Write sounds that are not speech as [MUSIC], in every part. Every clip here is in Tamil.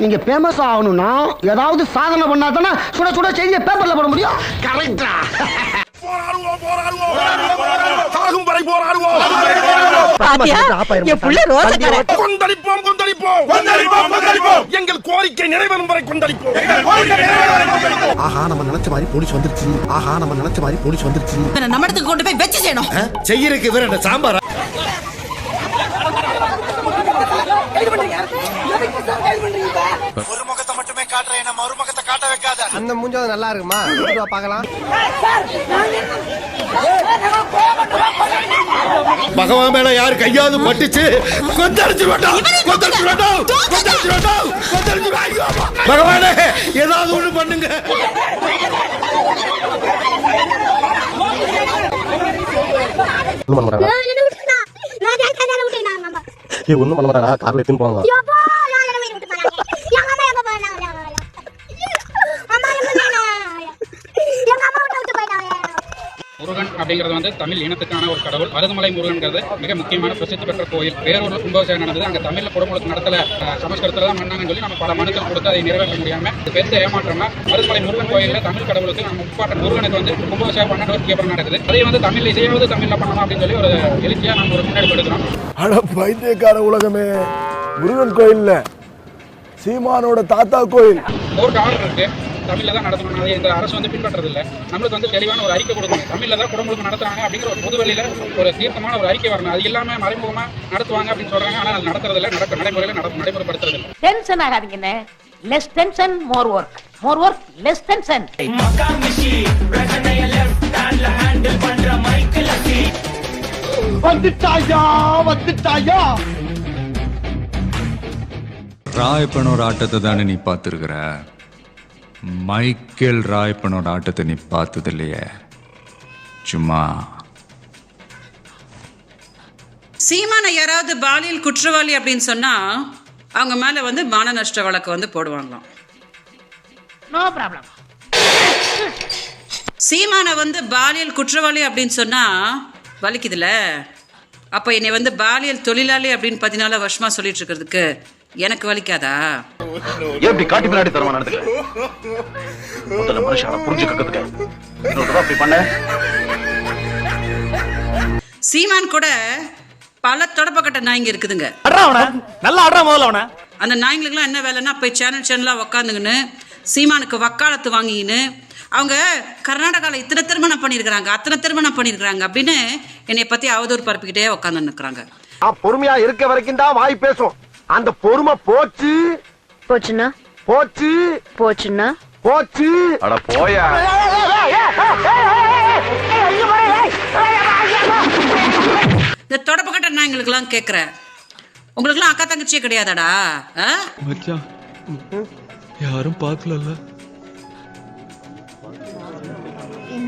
நீங்க ஃபேமஸ் ஆகணும்னா ஏதாவது சாதனை பண்ணா தானே சுட சுட செய்தியை பேப்பர்ல போட முடியும்? கரெக்டா எங்கள் கோரிக்கை நிறைவேறும் வரை கொந்தளிப்போம். ஆஹா நம்ம நினைச்ச மாதிரி போலீஸ் வந்துருச்சு. ஆஹா நம்ம நினைச்ச மாதிரி போலீஸ் வந்துருச்சு. நம்ம இடத்துக்கு கொண்டு போய் வச்சு செய்யணும். செய்யறதுக்கு வேற சாம்பார்? ஒரு முகத்தை மட்டுமே காட்டுறேன். என்ன மறுமுகத்தை காட்ட வைக்காத. அந்த மூஞ்சாவது நல்லா இருக்குமா? வா பார்க்கலாம். பகவான் மேல யாரு கையாவது பட்டுச்சு? கொந்தளிச்சு வேண்டாம் கொந்தளிச்சு வேண்டாம் கொந்தளிச்சு வேண்டாம் அம்மா. பகவானே ஏதாவது ஒண்ணு பண்ணுங்க. ஒண்ணும் பண்ண மாட்டாடா கார்ல எடுத்துன்னு போவாங்க. அப்படிங்கிறது வந்து தமிழ் இனத்துக்கான ஒரு கடவுள். மருதமலை முருகன்கிறது மிக முக்கியமான பிரசித்தி பெற்ற கோயில். வேறொரு கும்பாபிஷேகம் நடந்தது. அங்க தமிழ்ல குடமுழுக்கு நடத்தல அஹ், சமஸ்கிருதத்துல தான் பண்ணாங்கன்னு சொல்லி நம்ம பல மனுக்கள் கொடுத்து அதை நிறைவேற்ற முடியாம இது பெருத்த ஏமாற்றம்னா மருதமலை முருகன் கோயில்ல தமிழ் கடவுளுக்கு நம்ம முப்பாட்ட முருகனுக்கு வந்து கும்பாபிஷேகம் பன்னெண்டு வருஷத்துக்கு நடக்குது. அதே வந்து தமிழ் இசையாவது தமிழ்ல பண்ணணும் அப்படின்னு சொல்லி ஒரு எழுச்சியா நம்ம ஒரு முன்னெடுப்பு எடுக்கிறோம். அட பைத்தியக்கார உலகமே. முருகன் கோயில்ல சீமானோட தாத்தா கோயில். கோர்ட் ஆர்டர் இருக்கு. தமிழ்ல தான் நடத்தணும் அதை இந்த அரசு வந்து பின்பற்றது இல்ல நம்மளுக்கு வந்து தெளிவான ஒரு அறிக்கை கொடுக்கணும். தமிழ்ல தான் குடமுழுக்கு நடத்துறாங்க அப்படிங்கிற ஒரு பொதுவெளியில ஒரு தீர்க்கமான ஒரு அறிக்கை வரணும். அது இல்லாம மறைமுகமா நடத்துவாங்க அப்படின்னு சொல்றாங்க. ஆனா அது நடத்துறது இல்ல நடக்க நடைமுறையில நட நடைமுறைப்படுத்துறது இல்ல tension ஆகாதீங்கண்ணே less tension more work more work less tension வந்துட்டாயா? வந்துட்டாயா? ராயப்பனோட ஆட்டத்தை தானே நீ பார்த்துருக்குற? மைக்கேல் ராயப்பனோட ஆட்டத்தை நீ பார்த்தது இல்லையே சும்மா. சீமானை யாராவது பாலியல் குற்றவாளி அப்படின்னு சொன்னா அவங்க மேல வந்து மான நஷ்ட வழக்கு வந்து போடுவாங்களாம். நோ ப்ராப்ளம் சீமானை வந்து பாலியல் குற்றவாளி அப்படின்னு சொன்னா வலிக்குதுல? அப்போ என்னை வந்து பாலியல் தொழிலாளி அப்படின்னு பதினாலு வருஷமா சொல்லிட்டு இருக்கிறதுக்கு எனக்கு வலிக்காதா? எப்படி காட்டி பின்னாடி தரமா நடந்துக்க? முதல்ல மனுஷால புரிஞ்சுக்க கத்துக்க. இன்னொரு அப்படி பண்ண. சீமான் கூட பல தொடப்பக்கட்ட நாய்ங்க இருக்குதுங்க. நல்லா ஆடுறா முதல்ல அவன. அந்த நாய்ங்களுக்குலாம் என்ன வேலைன்னா போய் சேனல் சேனலாக உக்காந்துங்கன்னு சீமானுக்கு வக்காலத்து வாங்கிக்கின்னு அவங்க கர்நாடகாவில் இத்தனை திருமணம் பண்ணியிருக்கிறாங்க அத்தனை திருமணம் பண்ணியிருக்கிறாங்க அப்படின்னு என்னை பற்றி அவதூறு பரப்பிக்கிட்டே உட்காந்து நிற்கிறாங்க பொறுமையா இருக்க வரைக்கும் தான் வாய் பேசும். அந்த பொறுமை போச்சு போச்சுன்னா போச்சு போச்சுன்னா போச்சு அட போயா இந்த தொடப்பக்கட்ட நாய்ங்களுக்கெல்லாம் கேட்குறேன் உங்களுக்குலாம் அக்கா தங்கச்சியே கிடையாதாடா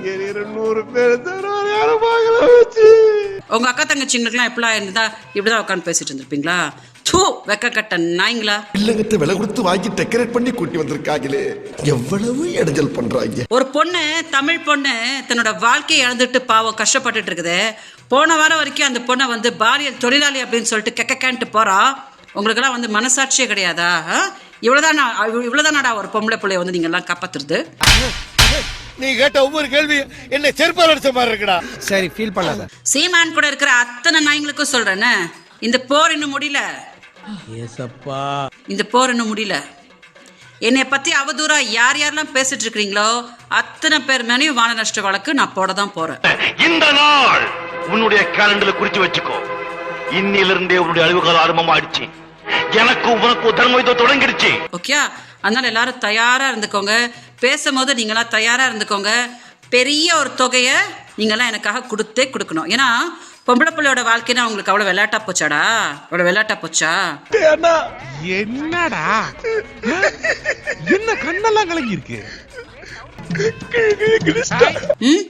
யாரும் உங்க அக்கா தங்கச்சிங்களுக்குலாம் எப்படிலாம் இருந்தா இப்படிதான் உட்காந்து பேசிட்டு இருந்திருப்பீங்களா? தூ வெக்க கட்ட நாய்ங்களா? இல்லங்கத்தை விலை கொடுத்து வாங்கி டெக்கரேட் பண்ணி கூட்டி வந்திருக்காங்களே. எவ்வளவு இடைஞ்சல் பண்றாங்க. ஒரு பொண்ணு தமிழ் பொண்ணு தன்னோட வாழ்க்கையை இழந்துட்டு பாவம் கஷ்டப்பட்டுட்டு இருக்குது. போன வாரம் வரைக்கும் அந்த பொண்ணை வந்து பாலியல் தொழிலாளி அப்படின்னு சொல்லிட்டு கெக்கேன்ட்டு போறா. உங்களுக்கெல்லாம் வந்து மனசாட்சியே கிடையாதா? ஆ? இவ்வளவுதானா இவ்வளவுதானாடா ஒரு பொம்பளை பிள்ளைய வந்து நீங்க எல்லாம் காப்பாத்துறது? நீ கேட்ட ஒவ்வொரு கேள்வி என்ன செருப்பால் அடிச்ச மாதிரி இருக்குடா. சரி ஃபீல் பண்ணாத. சீமான் கூட இருக்கிற அத்தனை நாய்ங்களுக்கும் சொல்றேன்னு இந்த போர் இன்னும் முடியல. இந்த போர் இன்னும் முடியல. என்னை பத்தி அவதூறா யார் யாரெல்லாம் பேசிட்டு இருக்கிறீங்களோ அத்தனை பேர் மேலேயும் வான நஷ்ட வழக்கு நான் போட தான் போறேன். இந்த நாள் உன்னுடைய கேலண்டர்ல குறிச்சு வச்சுக்கோ. இன்னிலிருந்தே உன்னுடைய அழிவு காலம் ஆரம்பமாயிடுச்சு. எனக்கு உனக்கு தர்ம யுத்தம் தொடங்கிடுச்சு. ஓகே அதனால எல்லாரும் தயாரா இருந்துக்கோங்க. பேசும்போது நீங்களாம் தயாரா இருந்துக்கோங்க. பெரிய ஒரு தொகையை நீங்களாம் எனக்காக கொடுத்தே கொடுக்கணும். ஏன்னா பொம்பளை பிள்ளையோட வாழ்க்கைனா உங்களுக்கு அவ்வளோ விளையாட்டா போச்சாடா? அவ்வளோ விளையாட்டா போச்சா? என்னடா? என்ன கண்ணெல்லாம் கலங்கி இருக்கு ம்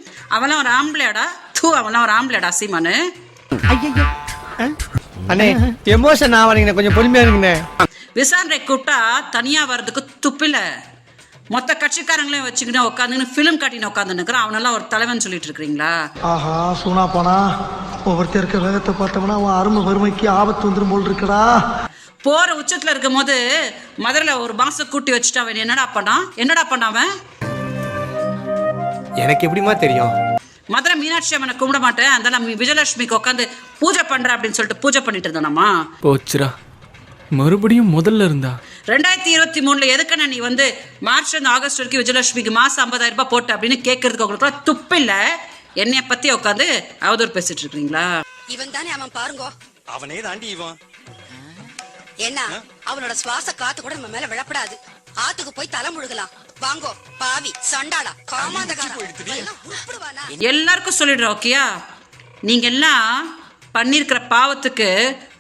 ஒரு ஆம்பளையாடா. தூ அவன்லாம் ஒரு ஆம்பளையாடா சீமானு. அண்ணே எமோஷன் ஆவாதீங்கண்ணே கொஞ்சம் பொறுமையா இருங்கண்ணே. விசாரணை கூப்பிட்டா தனியா வர்றதுக்கு துப்பில்ல மொத்த கட்சிக்காரங்களையும் வச்சுக்கிட்டு உட்காந்துன்னு ஃபிலிம் காட்டின்னு உட்காந்துன்னு அவனெல்லாம் ஒரு தலைவன் சொல்லிட்டு இருக்கிறீங்களா ஆஹா சூனா போனா ஒவ்வொருத்தர் இருக்க வேகத்தை பார்த்தோம்னா அவன் அருமை வறுமைக்கு ஆபத்து வந்துடும் போல் இருக்கடா. போற உச்சத்துல இருக்கும் போது மதுரையில ஒரு மாசம் கூட்டி வச்சுட்டு அவன் என்னடா பண்ணான்? என்னடா பண்ணாவன் எனக்கு எப்படிமா தெரியும்? மதுரை மீனாட்சி அம்மனை கும்பிட மாட்டேன். நான் விஜயலட்சுமிக்கு உட்காந்து பூஜை பண்றேன் அப்படின்னு சொல்லிட்டு பூஜை பண்ணிட்டு இருந்தானாமா போச்சுரா மறுபடியும் முதல்ல இருந்தா? ரெண்டாயிரத்தி இருபத்தி மூணுல எதுக்குன்னு நீ வந்து மார்ச் இருந்து ஆகஸ்ட் வரைக்கும் விஜயலட்சுமிக்கு மாசம் ஐம்பதாயிரம் ரூபாய் போட்டு அப்படின்னு கேட்கறதுக்கு உங்களுக்கு துப்பு இல்ல? என்னைய பத்தி உட்காந்து அவதூறு பேசிட்டு இருக்கீங்களா இவன் தானே அவன் பாருங்க. அவனே தாண்டி இவன். என்ன அவனோட சுவாச காத்து கூட நம்ம மேல விழப்படாது. ஆத்துக்கு போய் தலை முழுகலாம். வாங்கோ பாவி சண்டாளா காமாந்தகாரா. எல்லாருக்கும் சொல்லிடுறேன் ஓகேயா? நீங்க எல்லாம் பண்ணிருக்கிற பாவத்துக்கு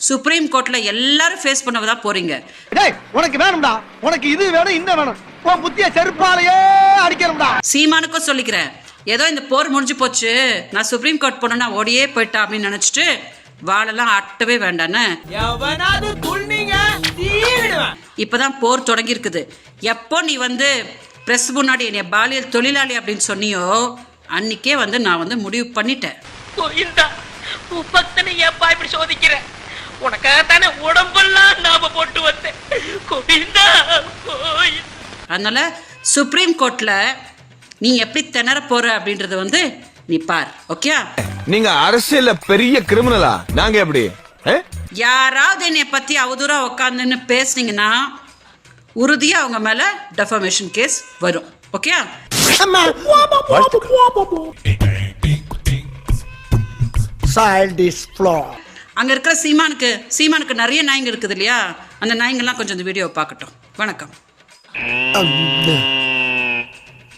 சுப்ரீம் கோர்ட்ல எல்லாரும் ஃபேஸ் பண்ணவதா போறீங்க. டேய் உனக்கு வேணும்டா. உனக்கு இது வேணும் இந்த வேணும். உன் புத்திய செருப்பாலேயே அடிக்கணும்டா. சீமானுக்கும் சொல்லிக்கிறேன். ஏதோ இந்த போர் முடிஞ்சு போச்சு. நான் சுப்ரீம் கோர்ட் போனேன்னா ஓடியே போயிட்டா அப்படின்னு நினைச்சிட்டு வாழெல்லாம் ஆட்டவே வேண்டான்னு. இப்பதான் போர் தொடங்கி இருக்குது எப்போ நீ வந்து பிரஸ் முன்னாடி என்னை பாலியல் தொழிலாளி அப்படின்னு சொன்னியோ அன்னைக்கே வந்து நான் வந்து முடிவு பண்ணிட்டேன். உன் பக்தனை ஏப்பா இப்படி சோதிக்கிற? உனக்காகத்தானே உடம்பெல்லாம் நாம போட்டு வந்தேன். அதனால சுப்ரீம் கோர்ட்ல நீ எப்படி திணற போற அப்படின்றது வந்து நீ பார் ஓகே நீங்க அரசியல்ல பெரிய கிரிமினலா? நாங்க எப்படி? யாராவது என்னை பத்தி அவதூறா உட்காந்துன்னு பேசுனீங்கன்னா உறுதியா அவங்க மேல டெஃபமேஷன் கேஸ் வரும் ஓகே சைல்டிஷ் ஃப்ளோ அங்க இருக்கிற சீமானுக்கு சீமானுக்கு நிறைய நாய்ங்க இருக்குது இல்லையா? அந்த நாய்ங்கெல்லாம் கொஞ்சம் இந்த வீடியோவை பார்க்கட்டும். வணக்கம்.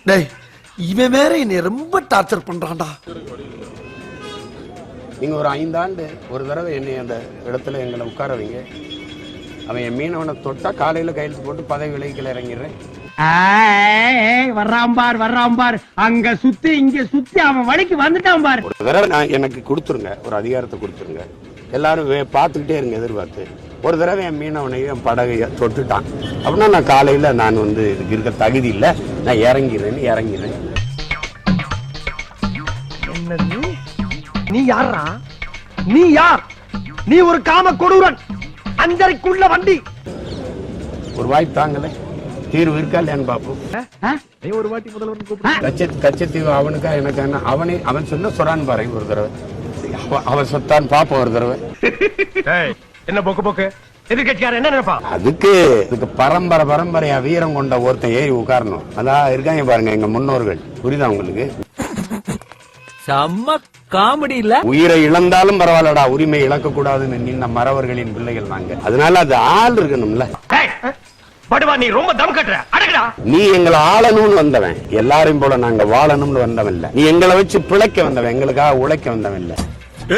டேய். இவன் வேற என்னை ரொம்ப டார்ச்சர் பண்றான்டா. நீங்கள் ஒரு ஐந்தாண்டு ஒரு தடவை என்னை அந்த இடத்துல எங்களை உட்கார வைங்க. அவன் என் மீனவனை தொட்டா காலையில் கையெழுத்து போட்டு பதவி விலகிக்கல இறங்கிடுறேன். வர்றான் பார் வர்றான் பார். அங்க சுத்தி இங்க சுத்தி. அவன் வழிக்கு வந்துட்டான் பார். ஒரு தடவை நான் எனக்கு கொடுத்துருங்க. ஒரு அதிகாரத்தை கொடுத்துருங்க. எல்லாரும் வே- பார்த்துக்கிட்டே இருங்க எதிர்பார்த்து. ஒரு தடவை என் மீனவனையும் என் படகைய தொட்டுட்டான். அப்படின்னா நான் காலையில் நான் வந்து இதுக்கு இருக்க தகுதி இல்லை. நான் இறங்கிறேன்னு இறங்கிறேன் என்னது? நீ யாரா நீ யார்? நீ ஒரு காம கொடூரன். அஞ்சரைக்குள்ள வண்டி. ஒரு வாய்ப்பு தாங்களே தீர்வு இருக்கா இல்லையான்னு பார்ப்போம். ஒரு வாட்டி முதல்வர் கூப்பிடு. கச்ச கச்சத்தீவு அவனுக்கா எனக்கு என்ன? அவனே அவன் சொன்ன சொரான் பாருங்க ஒரு தடவை. அவ- அவன் சொத்தான் பார்ப்போம் ஒரு தடவை. என்ன போக்கு போக்கு? அதுக்கு இதுக்கு பரம்பரை பரம்பரையா வீரம் கொண்ட ஒருத்தன் ஏறி உட்காரணும். அதான் இருக்காங்க பாருங்க எங்க முன்னோர்கள். புரியுதா உங்களுக்கு? செம்ம காமெடி இல்ல? உயிரை இழந்தாலும் பரவாயில்லடா உரிமை இழக்க கூடாதுன்னு நின்ன மறவர்களின் பிள்ளைகள் நாங்க. அதனால அது ஆள் இருக்கணும்ல. படுவா நீ ரொம்ப தம் கட்டுற. அடங்கடா நீ எங்களை ஆளணும்னு வந்தவன். எல்லாரையும் போல நாங்க வாழணும்னு வந்தவன் இல்ல நீ எங்களை வச்சு பிழைக்க வந்தவன். எங்களுக்காக உழைக்க வந்தவன் இல்ல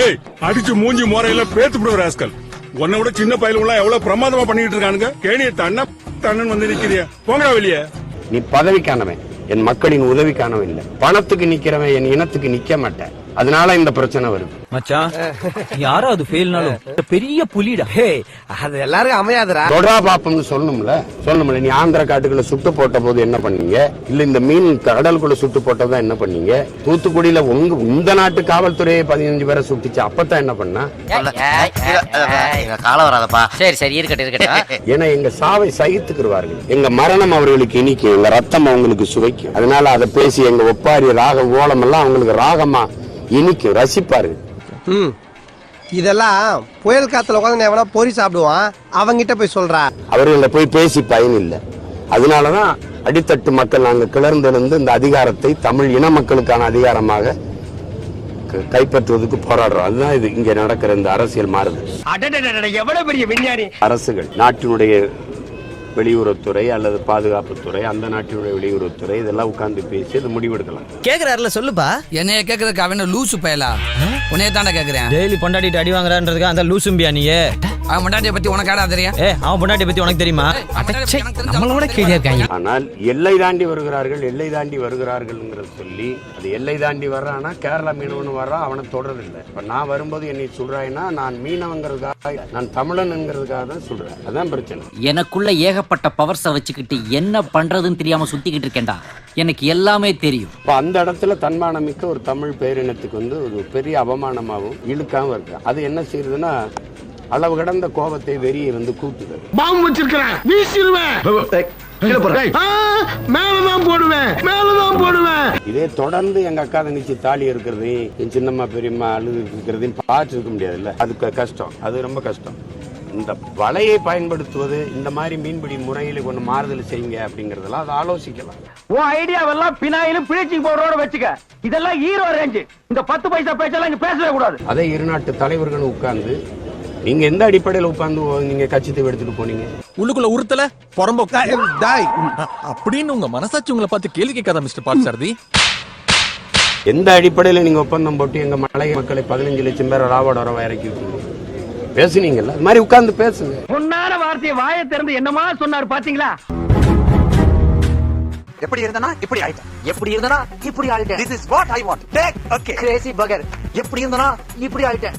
ஏய் அடிச்சு மூஞ்சி முறையில பேத்து விடுற ராஸ்கல் உன்னை விட சின்ன பயலுங்களா எவ்வளவு பிரமாதமா பண்ணிட்டு இருக்கானுங்க? கேணிய தண்ண தண்ணன் வந்து நிக்கிறிய. போங்கடா வெளியே. நீ பதவிக்கானவன். என் மக்களின் உதவிக்கானவன் இல்ல. பணத்துக்கு நிக்கிறவன் என் இனத்துக்கு நிக்க மாட்டேன். அதனால இந்த பிரச்சனை வருது. மச்சான் யாரோ அது ஃபெயில்னாலும்? பெரிய புலிடா. ஹே அது எல்லாருக்கும் அமையாதுடா. தொடரா பாப்பம்னு சொல்லணும்ல? சொல்லணும்ல நீ ஆந்திர காட்டுக்குள்ள சுட்டு போட்ட போது என்ன பண்ணீங்க? இல்ல இந்த மீன் கடலுக்குள்ள சுட்டு போட்டதா என்ன பண்ணீங்க? தூத்துக்குடியில உங்க இந்த நாட்டு காவல்துறையே பதினஞ்சு பேரை சுட்டுச்சு அப்பதான் என்ன பண்ணா? காலம் வராதப்பா. சரி சரி இருக்கட்டும் இருக்கட்டும். [LAUGHS] ஏன்னா எங்க சாவை சகித்துக்கிடுவார்கள் எங்க மரணம் அவர்களுக்கு இனிக்கும் எங்க ரத்தம் அவங்களுக்கு சுவைக்கும். அதனால அதை பேசி எங்க ஒப்பாரி ராக ஓலம் எல்லாம் அவங்களுக்கு ராகமா இனிக்கும் ரசிப்பார்கள் ம். இதெல்லாம் புயல் காத்துல உட்காந்து எவனா பொறி சாப்பிடுவான். அவங்கிட்ட போய் சொல்றா. அவர்கள போய் பேசி பயன் இல்லை அதனாலதான் அடித்தட்டு மக்கள் நாங்க கிளர்ந்தெழுந்து இந்த அதிகாரத்தை தமிழ் இன மக்களுக்கான அதிகாரமாக க- கைப்பற்றுவதற்கு போராடுறோம். அதுதான் இது இங்க நடக்கிற இந்த அரசியல் மாறுது எவ்வளவு பெரிய விஞ்ஞானி? அரசுகள் நாட்டினுடைய வெளியுறவுத்துறை அல்லது பாதுகாப்புத்துறை அந்த நாட்டினுடைய வெளியுறவுத்துறை இதெல்லாம் உட்கார்ந்து பேசி இது முடிவெடுக்கலாம். கேக்குறாருல சொல்லுப்பா. என்னைய கேக்குறதுக்கு அவன் லூசு பயலா? உன்னைய தானே கேக்குறேன். டெய்லி பொண்டாட்டிட்டு அடி வாங்குறான்றதுக்கு அந்த லூசும்பியா நீ அவன் முன்னாடிய பத்தி உனக்கு ஆடா தெரியும்? ஏ அவன் பொண்டாட்டி பத்தி உனக்கு தெரியுமா? நம்மளோட கேள்வியா இருக்காங்க. ஆனால் எல்லை தாண்டி வருகிறார்கள் எல்லை தாண்டி வருகிறார்கள்ங்கிறத சொல்லி அது எல்லை தாண்டி வர்றானா கேரளா மீனவன் வர்றான் அவனை தொடரதில்லை இப்ப நான் வரும்போது என்னை சொல்றாய்னா நான் மீனவங்கிறதுக்காக நான் தமிழன்ங்கிறதுக்காக தான் சொல்றேன். அதான் பிரச்சனை. எனக்குள்ள ஏகப்பட்ட பவர்ஸ வச்சுக்கிட்டு என்ன பண்றதுன்னு தெரியாம சுத்திக்கிட்டு இருக்கேன்டா. எனக்கு எல்லாமே தெரியும். இப்போ அந்த இடத்துல தன்மானமிக்க ஒரு தமிழ் பேரினத்துக்கு வந்து ஒரு பெரிய அவமானமாகவும் இழுக்காகவும் இருக்கு. அது என்ன செய்யுதுன்னா அளவு கடந்த கோபத்தை வெறியை வந்து கூட்டுதல். பாம்பு வச்சிருக்கிறேன். வீசிடுவேன். மேலதான் போடுவேன். மேலதான் போடுவேன். இதே தொடர்ந்து எங்க அக்கா தங்கச்சி தாலி இருக்கிறதையும் என் சின்னம்மா பெரியம்மா அழுது இருக்கிறதையும் பார்த்து இருக்க முடியாதுல்ல? அது க- கஷ்டம். அது ரொம்ப கஷ்டம். இந்த வலையை பயன்படுத்துவது இந்த மாதிரி மீன்பிடி முறையில கொஞ்சம் மாறுதல் செய்யுங்க அப்படிங்கறதெல்லாம் அதை ஆலோசிக்கலாம். உன் ஐடியாவெல்லாம் பினாயிலும் பிளீச்சிங் பவுடரோட வச்சுக்க. இதெல்லாம் ஹீரோ ரேஞ்சு இந்த பத்து பைசா பேச்செல்லாம் இங்க பேசவே கூடாது. அதே இரு நாட்டு தலைவர்கள் உட்கார்ந்து நீங்க எந்த அடிப்படையில் உட்கார்ந்து நீங்க கட்சித்தை எடுத்துட்டு போனீங்க? உள்ளுக்குள்ள உறுத்தல புறம்போ அப்படின்னு உங்க மனசாட்சி உங்களை பார்த்து கேள்வி கேட்காத மிஸ்டர் பாட்சாரதி. எந்த அடிப்படையில் நீங்க ஒப்பந்தம் போட்டு எங்க மலை மக்களை பதினஞ்சு லட்சம் பேரை ராவோட வரவா இறக்கி பேசுனீங்கல்ல அது மாதிரி உட்கார்ந்து பேசுங்க. பொன்னான வார்த்தையை வாயை திறந்து என்னமா சொன்னாரு பாத்தீங்களா? எப்படி இருந்தனா இப்படி ஆயிட்டேன். எப்படி இருந்தனா இப்படி ஆயிட்டேன். This is what I want take okay crazy பகர் எப்படி இருந்தனா இப்படி ஆயிட்டேன்.